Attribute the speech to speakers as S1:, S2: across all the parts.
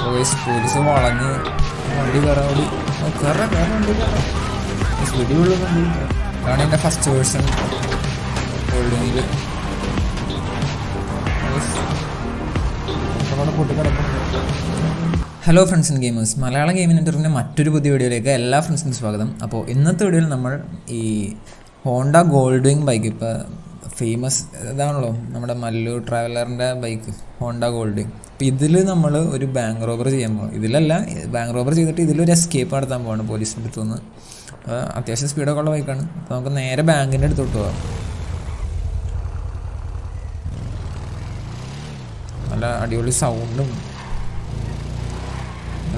S1: Police വളഞ്ഞ് വണ്ടി കയറാൻ വേണ്ടി കയറാം വണ്ടി അതാണ് എന്റെ first version ഹോൾഡിങ്ങിൽ hello friends and gamers Malayalam gaming ഇന്റർവ്യൂവിന്റെ മറ്റൊരു പുതിയ വീഡിയോയിലേക്ക് എല്ലാ ഫ്രണ്ട്സിനും സ്വാഗതം. അപ്പോൾ ഇന്നത്തെ വീഡിയോയിൽ നമ്മൾ ഈ ഹോണ്ട ഗോൾഡ് വിങ് ബൈക്ക് ഇപ്പോൾ ഫേമസ് ഇതാണല്ലോ നമ്മുടെ മല്ലു ട്രാവലറിന്റെ ബൈക്ക് ഹോണ്ട ഗോൾഡ് വിങ് അപ്പോൾ ഇതിൽ നമ്മൾ ഒരു ബാങ്ക് റോബർ ചെയ്യാൻ പോകും ഇതിലല്ല ബാങ്ക് റോബർ ചെയ്തിട്ട് ഇതിലൊരു എസ്കേപ്പ് നടത്താൻ പോവാണ് പോലീസിന്റെ അടുത്തു നിന്ന് അത്യാവശ്യം സ്പീഡൊക്കെ ഉള്ള ബൈക്കാണ് അപ്പോൾ നമുക്ക് നേരെ ബാങ്കിന്റെ അടുത്തോട്ട് പോകാം നല്ല അടിപൊളി സൗണ്ടും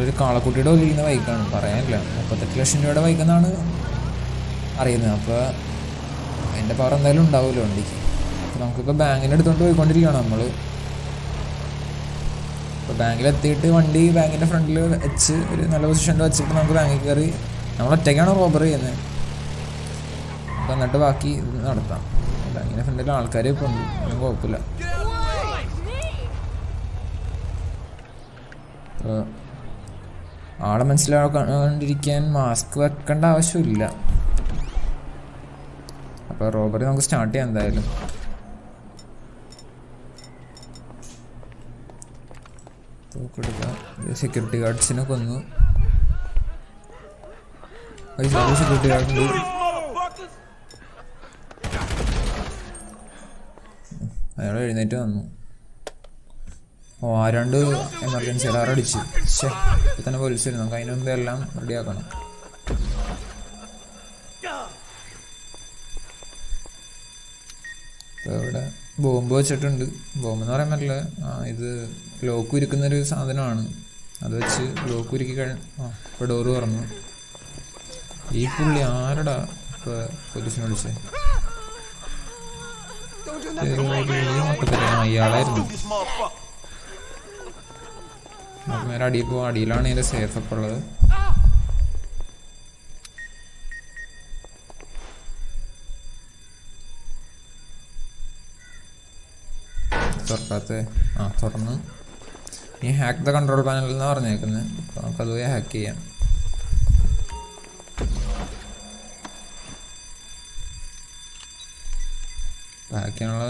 S1: ഒരു കാളക്കുട്ടിയുടെ പോലെ ഇരിക്കുന്ന ബൈക്കാണ് പറയാനില്ല. മുപ്പത്തെട്ട് ലക്ഷം രൂപയുടെ ബൈക്കെന്നാണ് അറിയുന്നത്. അപ്പോൾ അതിന്റെ പവർ എന്തായാലും ഉണ്ടാവുമല്ലോ വണ്ടിക്ക്. നമുക്കിപ്പോൾ ബാങ്കിന്റെ അടുത്തോട്ട് പോയിക്കൊണ്ടിരിക്കുകയാണ് നമ്മൾ ഇപ്പോൾ ബാങ്കിലെത്തിയിട്ട് വണ്ടി ബാങ്കിന്റെ ഫ്രണ്ടിൽ വെച്ച് ഒരു നല്ല പൊസിഷനിൽ വെച്ചിട്ട് നമുക്ക് ബാങ്കിൽ കയറി നമ്മൾ ഒറ്റയ്ക്കാണ് റോബർ ചെയ്യുന്നത്. അപ്പോൾ എന്നിട്ട് ബാക്കി ഇത് നടത്താം. ബാങ്കിന്റെ ഫ്രണ്ടിൽ ആൾക്കാർ ഇപ്പോൾ ഉണ്ട്. ഒന്നും കുഴപ്പമില്ല. അപ്പോൾ ആളെ മനസ്സിലാക്കാണ്ടിരിക്കാൻ മാസ്ക് വെക്കേണ്ട ആവശ്യമില്ല. അപ്പോൾ റോബറി നമുക്ക് സ്റ്റാർട്ട് ചെയ്യാം എന്തായാലും. സെക്യൂരിറ്റി ഗാർഡ്സിനെ കൊന്നു. സെക്യൂരിറ്റി ഗാർഡ് അയാൾ എഴുന്നേറ്റ് വന്നു. ഓ ആ രണ്ട് എമർജൻസി അലാർ അടിച്ചു. തന്നെ പോലീസ് വരും നമുക്ക് അതിനൊന്നും എല്ലാം റെഡിയാക്കണം ഇപ്പോൾ ഇവിടെ ബോംബ് വെച്ചിട്ടുണ്ട്. ബോംബെന്ന് പറയാൻ പറ്റില്ല. ഇത് ലോക്ക് ഇരിക്കുന്നൊരു സാധനമാണ്. അത് വെച്ച് ലോക്ക് ഉരുക്കി കഴിഞ്ഞു ആ ഡോറ് പറഞ്ഞു ഈ പുള്ളി ആരടാ ഇപ്പോൾ പോലീസിനെ വിളിച്ചേ? ഇയാളായിരുന്നു. നമുക്ക് നേരെ അടിയിൽ പോവാം. അടിയിലാണ് ഇതിന്റെ സേഫ് ഒക്കെ ഉള്ളത്. തുറക്കാത്ത ആ തുറന്ന്. ഈ ഹാക്ക് ദ കൺട്രോൾ പാനൽ എന്ന് പറഞ്ഞേക്കുന്നത് അപ്പോൾ നമുക്കത് പോയി ഹാക്ക് ചെയ്യാം. ഹാക്ക് ചെയ്യാനുള്ള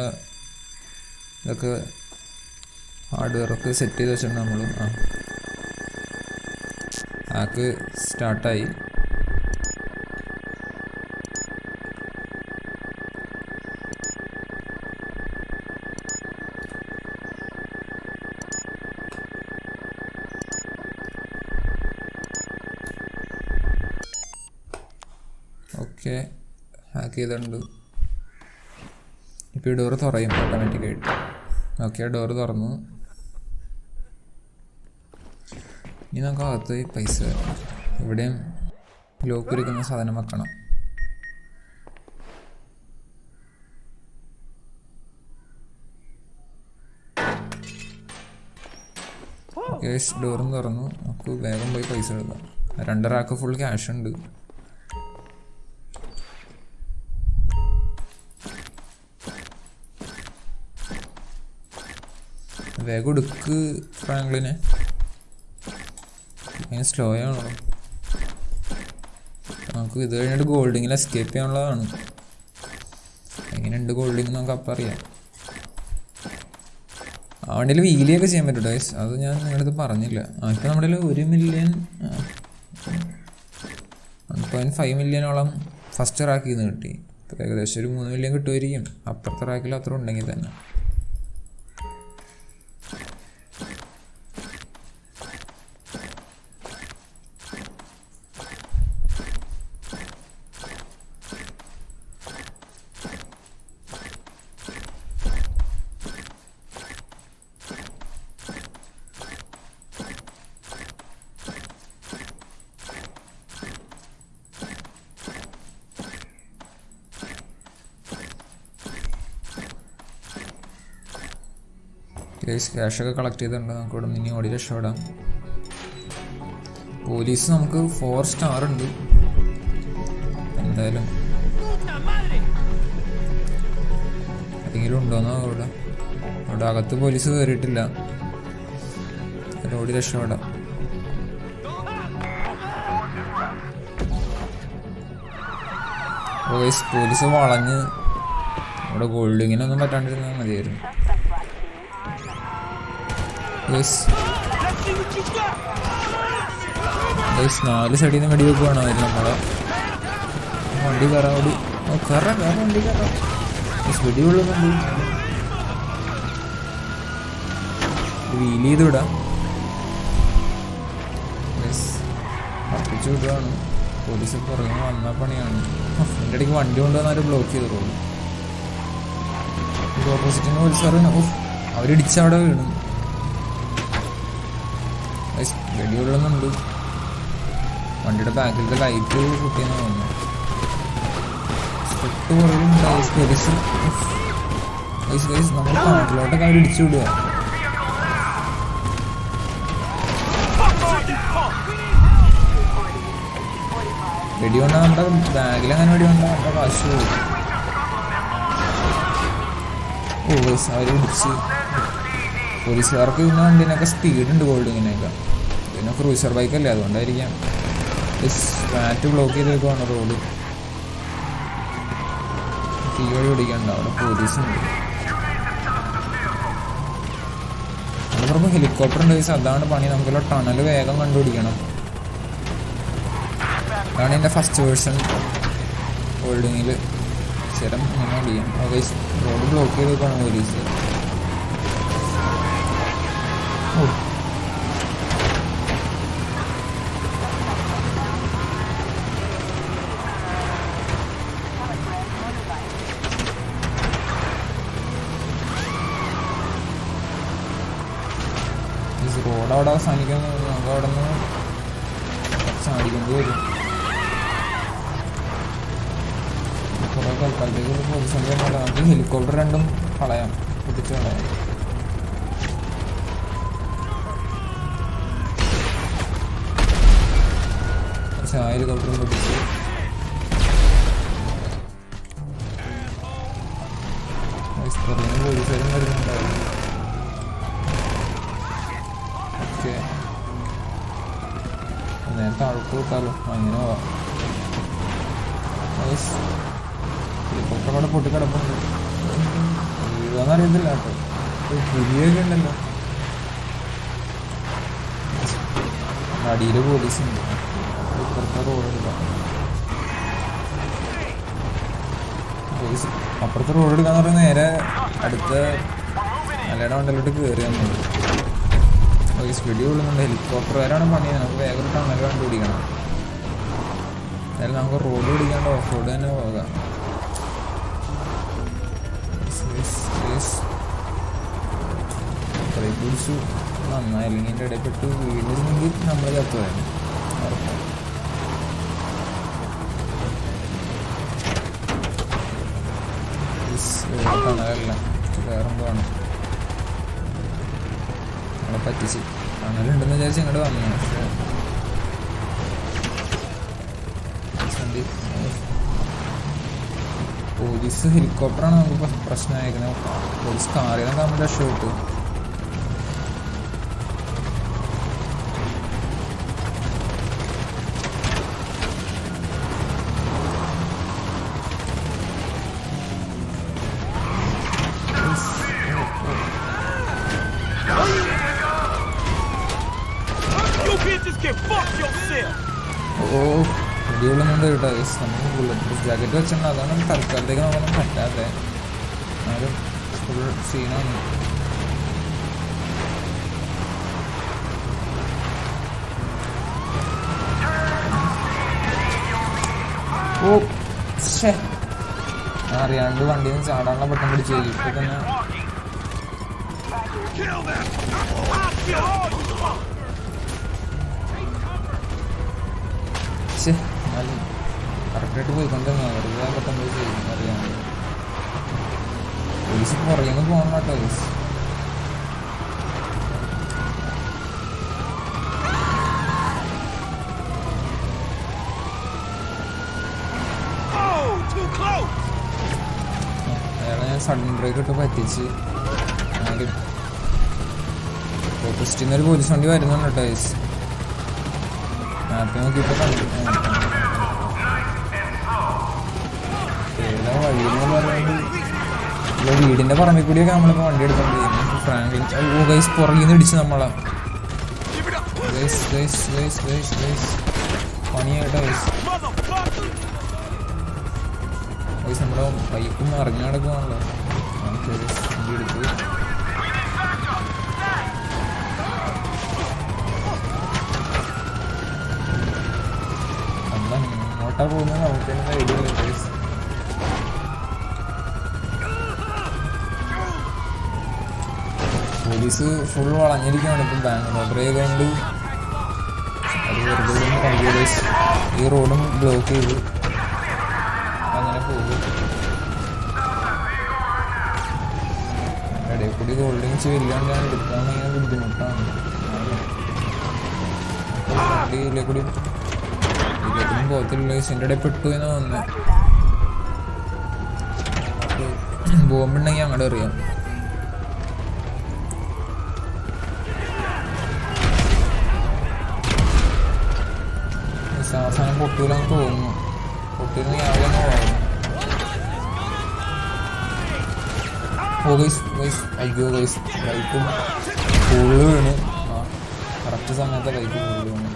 S1: ഇതൊക്കെ ഹാർഡ്വെയറൊക്കെ സെറ്റ് ചെയ്ത് വെച്ചിട്ടുണ്ട് നമ്മൾ ആ. ഹാക്ക് സ്റ്റാർട്ടായി ഓക്കെ ഹാക്ക് ചെയ്തിട്ടുണ്ട്. ഇപ്പോൾ ഈ ഡോറ് തുറയും ഓട്ടോമാറ്റിക്കായിട്ട് ഓക്കെ ഡോറ് തുറന്നു. ഇനി നമുക്ക് അകത്ത് പൈസ ഇവിടെയും ലോക്ക് ഇരിക്കുന്ന സാധനം വെക്കണം. ഡോറും തുറന്നു. നമുക്ക് വേഗം പോയി പൈസ എടുക്കാം. രണ്ട് റാക്ക് ഫുൾ ക്യാഷ് ഉണ്ട്. വേഗം എടുക്ക് ഫ്രാങ്ക്ലിനെ അങ്ങനെ സ്ലോ ആണോ? നമുക്ക് ഇത് കഴിഞ്ഞിട്ട് ഗോൾഡിങ്ങിൽ എസ്കേപ്പ് ചെയ്യാനുള്ളതാണ്. എങ്ങനെയുണ്ട് ഗോൾഡിങ് നമുക്ക് അപ്പം അറിയാം. ആ വണ്ടിയിൽ വീലിയൊക്കെ ചെയ്യാൻ പറ്റും ഡൈസ് അത് ഞാൻ നിങ്ങളടുത്ത് പറഞ്ഞില്ല. ആ ഇപ്പം നമ്മുടെ ഒരു മില്യൺ വൺ പോയിന്റ് ഫൈവ് മില്യണോളം ഫസ്റ്റ് റാക്കിൽ നിന്ന് കിട്ടി. ഏകദേശം ഒരു മൂന്ന് മില്യൺ കിട്ടുമായിരിക്കും. അപ്പുറത്തെ റാക്കിൽ അത്ര ഉണ്ടെങ്കിൽ തന്നെ. കേസ് ക്യാഷൊക്കെ കളക്ട് ചെയ്തിട്ടുണ്ട്. നമുക്ക് ഇവിടെ നിന്ന് ഓടി രക്ഷപ്പെടാം. പോലീസ് നമുക്ക് ഫോർ സ്റ്റാർ ഉണ്ട്. എന്തായാലും. ആരെങ്കിലും ഉണ്ടോന്നോ അവിടെ? അവിടെ അകത്ത് പോലീസ് കയറിയിട്ടില്ല ഓടി രക്ഷപ്പെടാം. പോലീസ് വളഞ്ഞ്. നമ്മുടെ ഗോൾഡിങ്ങിനൊന്നും പറ്റാണ്ടിരുന്നാൽ മതിയായിരുന്നു. ഗൈസ് നാല് സൈഡിൽ നിന്ന് വെടി വെക്കുവാണ് അവർ നമ്മളെ? വണ്ടി കയറാൻ ഓടി ഓ കയറാം കയറാം വണ്ടി കയറാം വെടിയുള്ള വെടി കൊള്ളുന്നുണ്ട് വീൽ ചെയ്ത് വിടാം വിടുകയാണ് പോലീസ് പുറകെ വന്ന പണിയാണ്. എന്റെ ഇടയ്ക്ക് വണ്ടി കൊണ്ടുവന്നാലും ബ്ലോക്ക് ചെയ്ത് റോഡ് ഇത് ഓപ്പോസിറ്റിന് പോലീസ് പറയുന്നു അവരിടിച്ചവിടെ വീണു. ഗൈസ്, വെടി കൊള്ളുന്നുണ്ട്. വണ്ടിയുടെ ബാക്കിലത്തെ ലൈറ്റ് കുട്ടിയെന്ന് തോന്നുന്നു. ഗൈസ്, ഗൈസ്, നമ്മൾ കാട്ടിലോട്ടൊക്കെ അവർ ഇടിച്ചു വിടുക വെടി കൊണ്ടാ നമ്മുടെ ബാഗിൽ അങ്ങനെ വെടി കൊണ്ടാ നമ്മുടെ കാശ് പോകും ഓ ഇടിച്ച്. പോലീസുകാർക്ക് പിന്നെ വണ്ടീനൊക്കെ സ്പീഡ് ഉണ്ട് ഗോൾഡിങ്ങിനൊക്കെ പിന്നെ ക്രൂസർ ബൈക്ക് അല്ലേ? അതുകൊണ്ടായിരിക്കാം ഫ്ലാറ്റ് ബ്ലോക്ക് ചെയ്ത് വെക്കുവാണ് റോഡ് തീ വഴി പിടിക്കണ്ട അവിടെ പോലീസുണ്ട്. അത് ഹെലികോപ്റ്റർ ഉണ്ട്. അതാണ് പണി. നമുക്കുള്ള ടണൽ വേഗം കണ്ടുപിടിക്കണം. അതാണ് എന്റെ ഫസ്റ്റ് വേർഷൻ ഹോൾഡിങ്ങിൽ സ്ഥിരം ഇങ്ങനെ ചെയ്യാം ഗൈസ് റോഡ് ബ്ലോക്ക് ചെയ്ത് വെക്കുവാണ് പോലീസ് ഓ റോഡ് അവിടെ അവസാനിക്കാൻ നമുക്ക് അവിടെ നിന്ന് സാധിക്കേണ്ടി വരും. കുറേ തൽക്കാലത്തേക്ക് പ്രതിസന്ധി നമുക്ക് ഹെലികോപ്റ്റർ രണ്ടും കളയാം. പൊട്ടിച്ച് കളയാം. പക്ഷെ ആ ഹെലികോപ്റ്ററും പൊട്ടിച്ച് പോലീസുകാരും വരുന്നുണ്ടായിരുന്നു. നേരത്തെ ആൾക്ക് വിട്ടാലോ അങ്ങനെ പോവാം ഹെലികോപ്റ്റർ അവിടെ പൊട്ടിക്കിടപ്പുണ്ട് വീഴാന്നറിയത്തില്ല കേട്ടോ ഒരു പുലിയൊക്കെ ഉണ്ടല്ലോ അടിയിൽ പോലീസ് ഉണ്ട് ഇപ്പുറത്തെ റോഡില്ല അപ്പുറത്തെ റോഡ് എടുക്കാന്ന് പറഞ്ഞാൽ നേരെ അടുത്ത മലയുടെ മണ്ടലോട്ട് കയറി വന്നത് ഒരു ഹെലികോപ്റ്റർ വരാണ് പണി നമുക്ക് വേഗം ടണൽ കണ്ടുപിടിക്കണം. അതായത് നമുക്ക് റോഡ് പിടിക്കാണ്ട് ഓഫ് റോഡ് തന്നെ പോകാം. ബ്രേക്ക് പിടിച്ചു നന്നായി അല്ലെങ്കിൽ എന്റെ ഇടയിൽ പെട്ട് വീണിരുന്നെങ്കിൽ നമ്മൾ ചത്തുവായിരുന്നു ഉറപ്പാണ് നമ്മളെ പറ്റിച്ച്. ടണലുണ്ടെന്ന് വിചാരിച്ച് ഇങ്ങോട്ട് വന്നു പക്ഷേ വണ്ടി പോലീസ് ഹെലികോപ്റ്ററാണ് നമുക്ക് പ്ര- പ്രശ്നമായിരിക്കുന്നത് പോലീസ് കാറിൽ നമ്മൾ രക്ഷപ്പെട്ടു
S2: Can fuck yourself!
S1: ഓ വെടികൊള്ളുന്നുണ്ട് കേട്ടോ. നമുക്ക് ബുള്ളറ്റ് പ്രൂഫ് ജാക്കറ്റ് വെച്ചിട്ടുണ്ട് അതാണ് തൽക്കാലത്തേക്ക് നമുക്കൊന്നും പറ്റാതെ എന്നാലും ഫുൾ സീനാണ് ഓ ഞാൻ അറിയാണ്ട് വണ്ടിയിൽ നിന്ന് ചാടാനുള്ള ബട്ടൺ പിടിച്ച് ഇപ്പൊ തന്നെ. ശ്ശേ എന്നാലും കറക്റ്റായിട്ട് പോയിക്കൊണ്ടിരുന്ന വെറുതെ പോയി ചെയ്യും? അറിയാണ്ട് പോലീസ് പുറകെ നിന്ന് പോകണം കേട്ടോ
S2: close!
S1: അയാളെ ഞാൻ സഡൻ ബ്രേക്ക് ഇട്ട് പറ്റിച്ച് ഓപ്പോസിറ്റിൽ പോലീസ് വണ്ടി വരുന്നുണ്ട് കേട്ടോ tengo que ir വഴിയെന്ന് പറയുന്നത് ഇവിടെ വീടിന്റെ പറമ്പിൽ കൂടിയൊക്കെ നമ്മളിപ്പോ വണ്ടി ഗൈസ് പുറകിൽ നിന്ന് ഇടിച്ചു നമ്മളെ. പണിയായിട്ടോ നമ്മുടെ ബൈക്കൊന്നും ഇറങ്ങി നടക്കുവാണല്ലോ. വണ്ടി എടുത്ത് പോകുന്നത് നമുക്ക് തന്നെ ഐഡിയ പോലീസ് ഫുൾ വളഞ്ഞിരിക്കുകയാണ് ഇപ്പം ബാംഗ്ലൂർ റോബറി ആയതുകൊണ്ട് അത് വെറുതെ കമ്പ്യൂട്ടേഴ്സ് ഈ റോഡും ബ്ലോക്ക് ചെയ്തു. അങ്ങനെ പോകും. ഇടയിൽ കൂടി ഹോൾഡിങ്സ് വരില്ലാണ്ട് ഞാൻ. എടുക്കാൻ ഭയങ്കര ബുദ്ധിമുട്ടാണ്. ഇതിലെ കൂടി പോകത്തില്ല ഇതിന്റെ ഇടയിൽ പെട്ടു എന്ന് തോന്നുന്നത് ബോംബുണ്ടെങ്കിൽ അങ്ങോട്ട് അറിയാം അവസാനം പൊട്ടൂലെന്ന് തോന്നുന്നു. പൊട്ടൂലെന്ന് രാവിലെ ഓ അയ്യോ ബൈക്കും ഫുള്ള് വീണു കറക്റ്റ് സമയത്ത് ബൈക്ക് ഫുള്ള് വീണു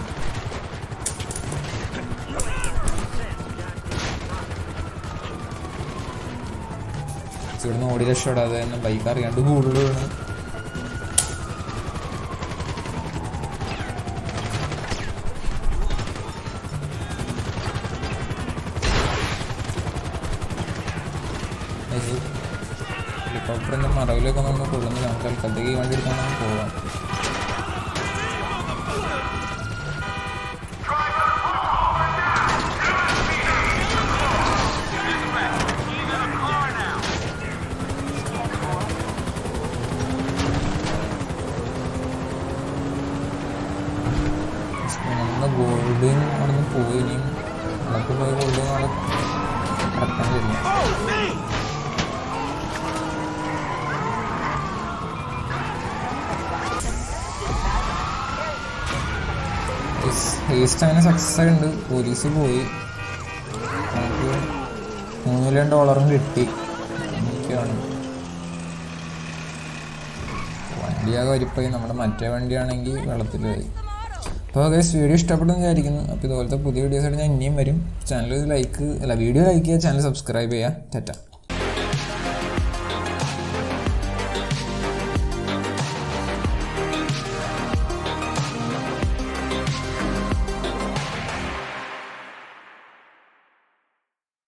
S1: ഇവിടുന്ന് ഓടി രക്ഷപ്പെടാതെ തന്നെ ബൈക്ക് അറിയാണ്ട് കൂടുതൽ വേണം ഹെലികോപ്റ്ററിന്റെ മറവിലൊക്കെ നമ്മൾ കൊള്ളുന്നില്ല നമുക്ക് തൽക്കാലത്തേക്ക് ഈ വണ്ടി എടുക്കാൻ നമുക്ക് ഗോൾഡിങ് അവിടെ നിന്ന് പോയി അവിടെ പോയി ഗോൾഡിങ് അവിടെ കിടക്കാൻ
S2: Oh,
S1: അങ്ങനെ സക്സസ് ഉണ്ട് പോലീസ് പോയി. നമുക്ക് മൂന്ന് മില്യൺ ഡോളറും കിട്ടി. അങ്ങനെയൊക്കെയാണ് വണ്ടിയാകെ വരിപ്പോയി. നമ്മുടെ മറ്റേ വണ്ടിയാണെങ്കിൽ വെള്ളത്തിലായി. അപ്പോൾ ഗൈസ് വീഡിയോ ഇഷ്ടപ്പെട്ടെന്ന് വിചാരിക്കുന്നു. അപ്പോൾ ഇതുപോലത്തെ പുതിയ വീഡിയോസായിട്ട് ഞാൻ ഇനിയും വരും. ചാനൽ ലൈക്ക് അല്ല വീഡിയോ ലൈക്ക് ചെയ്യുക ചാനൽ സബ്സ്ക്രൈബ് ചെയ്യുക. ടാറ്റ